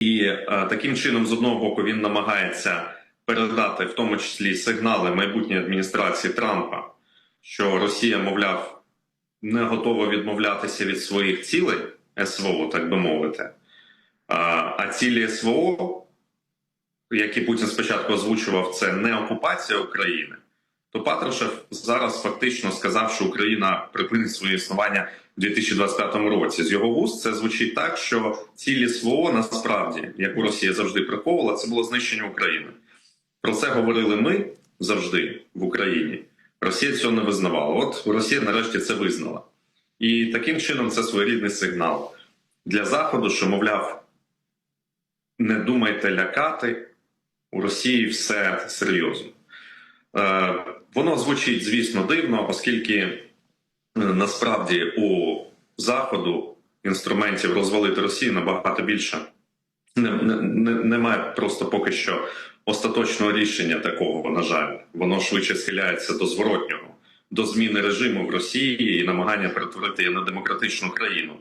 І е, таким чином, з одного боку, він намагається передати в тому числі сигнали майбутньої адміністрації Трампа, що Росія, мовляв, не готова відмовлятися від своїх цілей СВО, так би мовити. А, а цілі СВО, які Путін спочатку озвучував, це не окупація України. То Патрушев зараз фактично сказав, що Україна припинить своє існування у 2025 році. З його вуст це звучить так, що цілі СВО насправді, яку Росія завжди приховувала, це було знищення України. Про це говорили ми завжди в Україні. Росія цього не визнавала. От Росія нарешті це визнала. І таким чином це своєрідний сигнал для Заходу, що, мовляв, не думайте лякати, у Росії все серйозно. Воно звучить, звісно, дивно, оскільки е, насправді у Заходу інструментів розвалити Росію набагато більше. Не, не, не, немає просто поки що остаточного рішення такого, на жаль. Воно швидше схиляється до зворотнього, до зміни режиму в Росії і намагання перетворити її на демократичну країну.